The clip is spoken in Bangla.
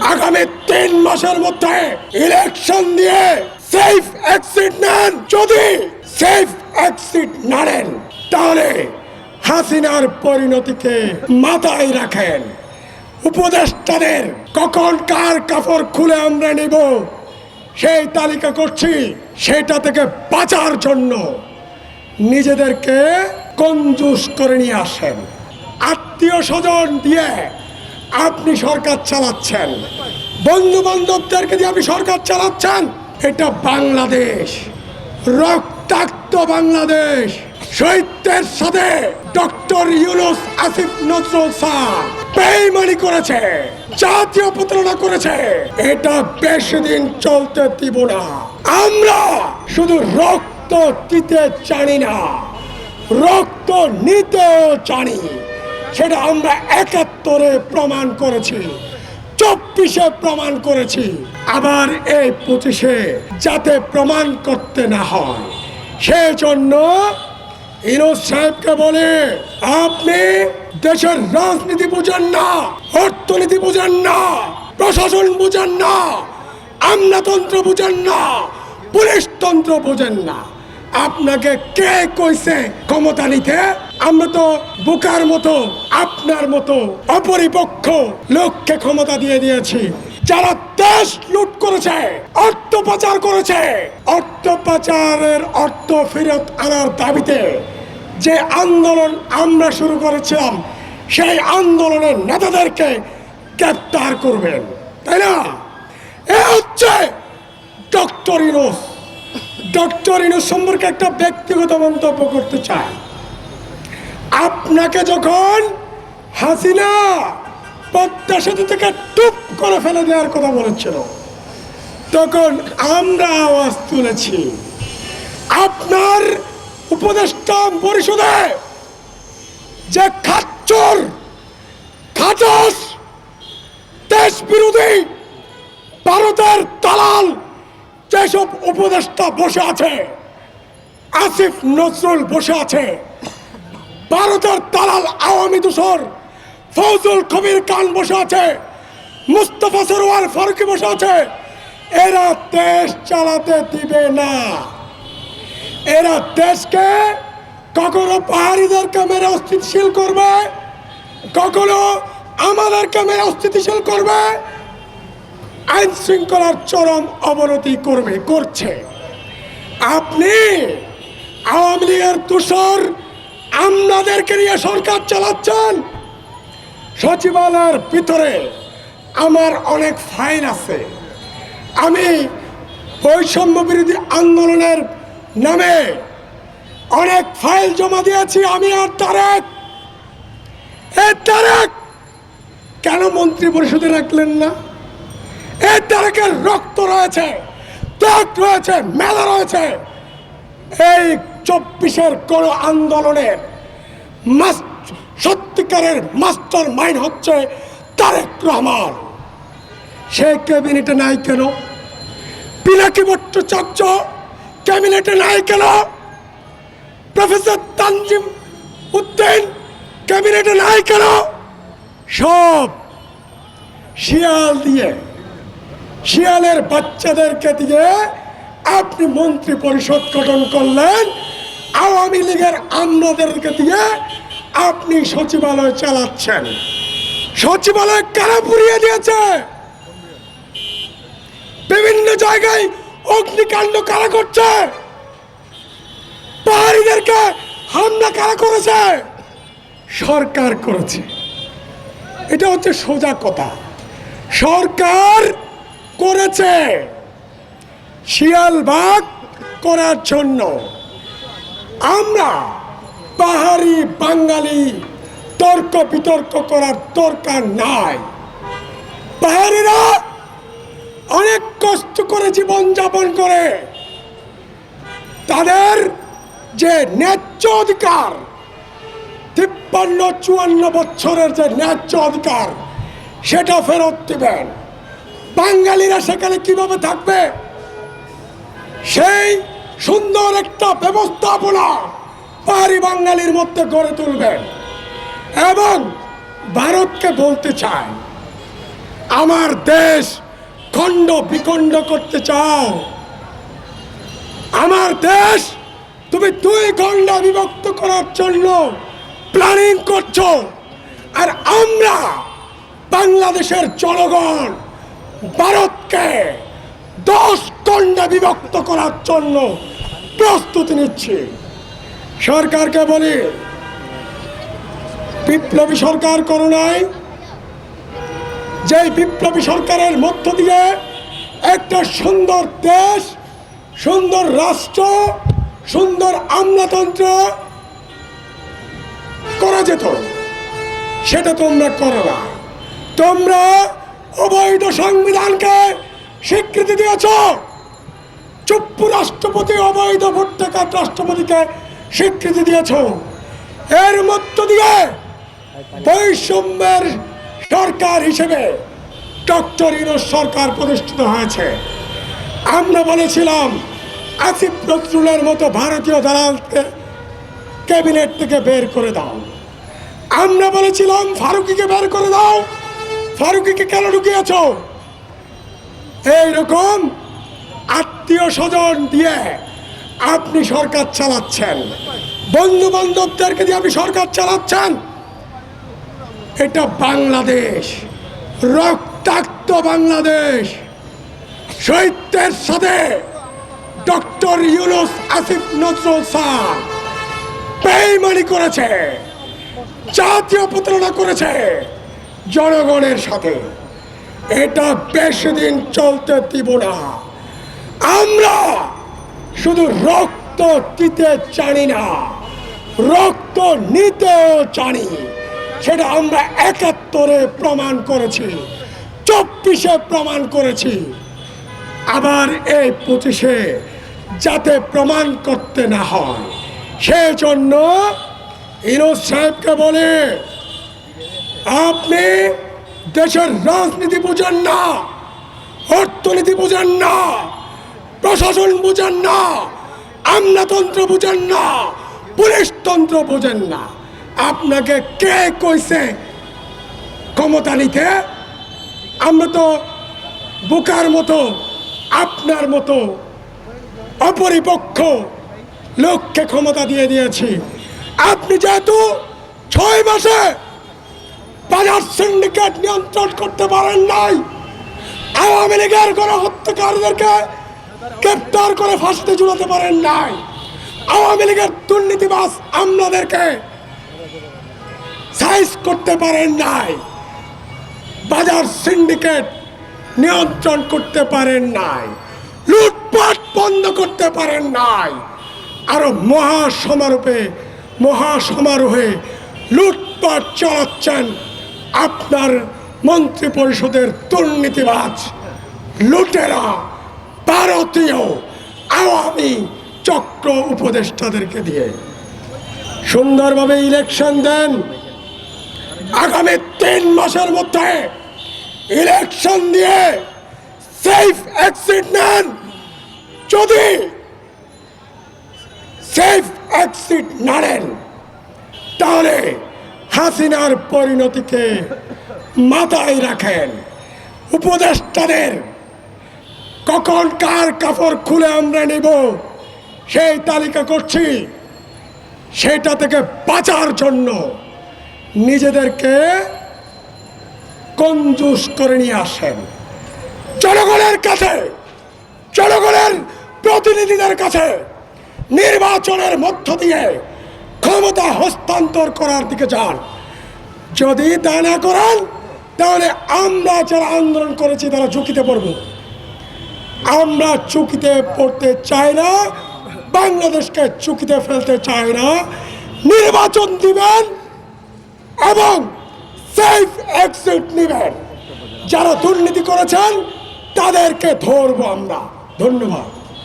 আগামী তিন মাসের মধ্যে ইলেকশন দিয়ে সেফ এক্সিট নেন। যদি সেফ এক্সিট না নেন, তাহলে হাসিনার পরিণতিকে মাথায় রাখেন। উপদেষ্টাদের কখন কার কাপড় খুলে আমরা নিব, সেই তালিকা করছি, সেটা থেকে বাঁচার জন্য। নিজেদেরকে কঞ্জুস করে নিয়ে আসেন। আত্মীয় স্বজন দিয়ে আপনি সরকার চালাচ্ছেন। বন্ধু বান্ধবদেরকে দিয়ে আপনি সরকার চালাচ্ছেন। এটা বাংলাদেশ। রক্তাক্ত বাংলাদেশ। শহীদদের সাথে ডক্টর ইউনুস আসিফ নজরুল স্যার বেইমানি করেছে, জাতীয় প্রতারণা করেছে। এটা বেশি দিন চলতে দিব না। আমরা শুধু রক্ত দিতে জানি না। রক্ত নিতেও জানি। সেটা আমরা একাত্তরে প্রমাণ করেছি, চব্বিশে প্রমাণ করেছি। আবার এই পঁচিশে যাতে প্রমাণ করতে না হয়, সেজন্য ইনোজ সাহেবকে বলে, আপনি দেশের রাজনীতি বুঝেন না, অর্থনীতি বুঝেন না, প্রশাসন বুঝেন না, আমলাতন্ত্র বুঝেন না, পুলিশ তন্ত্র বুঝেন না। আপনাকে কে কইছে ক্ষমতা নিতে আমরা তো বোকার মতো, আপনার মতো অপরিপক্ষ লোককে ক্ষমতা দিয়ে দিয়েছি। যারা দেশ লুট করেছে অর্থ পাচার করেছে অর্থ পাচারের অর্থ ফেরত আনার দাবিতে যে আন্দোলন আমরা শুরু করেছিলাম, সেই আন্দোলনের নেতাদেরকে গ্রেপ্তার করবেন। তাই না? এ হচ্ছে ডক্টর ইনোস ডক্টর ইনোস সম্পর্কে একটা ব্যক্তিগত মন্তব্য করতে চাই। আপনাকে যখন হাসিনা পদ্মা সেতু থেকে টুপ করে ফেলে দেওয়ার কথা বলেছিল, তখন আমরা আওয়াজ তুলেছি, আপনার উপদেষ্টা পরিষদে যে খাচ্চর খাটাস দেশ বিরোধী, ভারতের দালাল যেসব উপদেষ্টা বসে আছে, আসিফ নজরুল বসে আছে ভারতের দালাল আওয়ামী দূষর ফৌজুল কবির খান বসে আছে, মুস্তফা সরোয়ার ফারুকি বসে আছে। এরা দেশ চালাতে দিবে না। এরা দেশকে কখনো পাহাড়িদেরকে মেরে অস্থিতিশীল করবে, কখনো আমাদেরকে মেরে অস্থিতিশীল করবে। আইন শৃঙ্খলার চরম অবনতি করবে, করছে। আপনি আওয়ামী লীগের তুষর আমলাদেরকে নিয়ে সরকার চালাচ্ছেন। সচিবালয়ের ভিতরে আমার অনেক ফাইল আছে। আমি বৈষম্য বিরোধী আন্দোলনের নামে অনেক ফাইল জমা দিয়েছি আমি আর তারেক। এ তারেক! কেন মন্ত্রী পরিষদে রাখলেন না? এ তারেকের রক্ত রয়েছে ত্যাগ রয়েছে, মেলা রয়েছে। এই চব্বিশের কোন আন্দোলনের সত্যিকারের মাস্টার মাইন্ড হচ্ছে তারেক রহমান। সে ক্যাবিনেটে নাই কেন? পিনাকি ভট্টাচার্য ক্যাবিনেটে নাই কেন? প্রফেসর তানজিম উদ্দিন ক্যাবিনেটে নাই কেন? সব শিয়াল দিয়ে, শিয়ালের বাচ্চাদেরকে দিয়ে আপনি মন্ত্রী পরিষদ গঠন করলেন আওয়ামী লীগের আমলাদেরকে দিয়ে আপনি সচিবালয় চালাচ্ছেন। সচিবালয় কারা পুড়িয়ে দিয়েছে? বিভিন্ন জায়গায় অগ্নিকাণ্ড কারা করছে? পাহাড়িদেরকে হামলা কারা করেছে? সরকার করেছে। এটা হচ্ছে সোজা কথা। সরকার করেছে। শিয়ালবাগ করার জন্য। আমরা পাহাড়ি বাঙালি, তর্ক বিতর্ক করার দরকার নাই। পাহাড়িরা অনেক কষ্ট করে জীবন যাপন করে। তাদের যে ন্যায্য অধিকার, তিপ্পান্ন, চুয়ান্ন বছরের যে ন্যায্য অধিকার, সেটা ফেরত দিবেন। বাঙালিরা সেখানে কীভাবে থাকবে? সেই সুন্দর একটা ব্যবস্থাপনা পাহাড়ি বাঙালির মধ্যে গড়ে তুলবেন এবং ভারতকে বলতে চায় আমার দেশ খণ্ড বিখণ্ড করতে চাও। আমার দেশ তুমি দুই খণ্ড বিভক্ত করার জন্য প্ল্যানিং করছ। আর আমরা বাংলাদেশের জনগণ, ভারতকে দশ খণ্ডে বিভক্ত করার জন্য প্রস্তুতি নিচ্ছি। সরকারকে বলি, বিপ্লবী সরকার করো নাই। যে বিপ্লবী সরকারের মধ্য দিয়ে একটা সুন্দর দেশ, সুন্দর রাষ্ট্র, সুন্দর আমলাতন্ত্র করা যেত, সেটা তোমরা করো না। তোমরা অবৈধ সংবিধানকে স্বীকৃতি দিয়েছ। চুপ্পু রাষ্ট্রপতি অবৈধ ভোট্টাকার রাষ্ট্রপতিকে স্বীকৃতি দিয়েছ। এর মধ্য দিয়ে বৈষম্যের সরকার হিসেবে ডক্টর ইনোস সরকার প্রতিষ্ঠিত হয়েছে। আমরা বলেছিলাম, আসিফ নজরুলের মতো ভারতীয় দালালকে ক্যাবিনেট থেকে বের করে দাও। আমরা বলেছিলাম, ফারুকিকে বের করে দাও। ফারুকিকে কেন ঢুকিয়েছ এইরকম আত্মীয় স্বজন দিয়ে আপনি সরকার চালাচ্ছেন। বন্ধু বান্ধবদেরকে দিয়ে আপনি সরকার চালাচ্ছেন। এটা বাংলাদেশ, রক্তাক্ত বাংলাদেশ। শহীদদের সাথে ডক্টর ইউনুস আসিফ নজরুল স্যার বেইমানি করেছে, জাতীয় প্রতারণা করেছে জনগণের সাথে। এটা বেশি দিন চলতে দিব না। আমরা শুধু রক্ত দিতে জানি না, রক্ত নিতেও জানি। সেটা আমরা একাত্তরে প্রমাণ করেছি, চব্বিশে প্রমাণ করেছি। আবার এই পঁচিশে যাতে প্রমাণ করতে না হয়, সেজন্য ইনোজ সাহেবকে বলে, আপনি দেশের রাজনীতি বুঝেন না, অর্থনীতি বুঝেন না। প্রশাসন বুঝেন না, আমলাতন্ত্র বুঝেন না পুলিশতন্ত্র বুঝেন না। আপনাকে কে কইছে ক্ষমতা নিতে? আমরা তো বোকার মতো, আপনার মতো অপরিপক্ষ লোককে ক্ষমতা দিয়ে দিয়েছি। আপনি যেহেতু ছয় মাসে বাজার সিন্ডিকেট নিয়ন্ত্রণ করতে পারেন নাই, আওয়ামী লীগের কোনো হত্যাকারীদেরকে গ্রেপ্তার করে ফাঁসিতে ঝুলাতে পারেন নাই। আওয়ামী লীগের দুর্নীতিবাস আমলাদেরকে সাইজ করতে পারেন নাই। বাজার সিন্ডিকেট নিয়ন্ত্রণ করতে পারেন নাই। লুটপাট বন্ধ করতে পারেন নাই। আরও মহা সমারোহে মহা সমারোহে লুটপাট চালাচ্ছেন আপনার মন্ত্রী পরিষদের দুর্নীতিবাজ লুটেরা। ভারতীয় আওয়ামী চক্র উপদেষ্টাদেরকে দিয়ে সুন্দরভাবে ইলেকশন দেন। আগামী তিন মাসের মধ্যে ইলেকশন দিয়ে সেফ এক্সিট নেন। যদি সেফ এক্সিট না নেন, তাহলে হাসিনার পরিণতিকে মাথায় রাখেন। উপদেষ্টাদের কখন কার কাপড় খুলে আমরা নেব? সেই তালিকা করছি। সেটা থেকে বাঁচার জন্য নিজেদেরকে কঞ্জুস করে নিয়ে আসেন। জনগণের কাছে, জনগণের প্রতিনিধিদের কাছে নির্বাচনের মধ্য দিয়ে ক্ষমতা হস্তান্তর করার দিকে যান। যদি তা না করেন, তাহলে আমরা যারা আন্দোলন করেছি তারা ঝুঁকিতে পড়ব। আমরা চুকিতে পড়তে চাই না, বাংলাদেশকে চুকিতে ফেলতে চাই না। নির্বাচন দিবেন এবং সেফ এক্সিট নেবেন। যারা দুর্নীতি করেছেন, তাদেরকে ধরবো আমরা। ধন্যবাদ।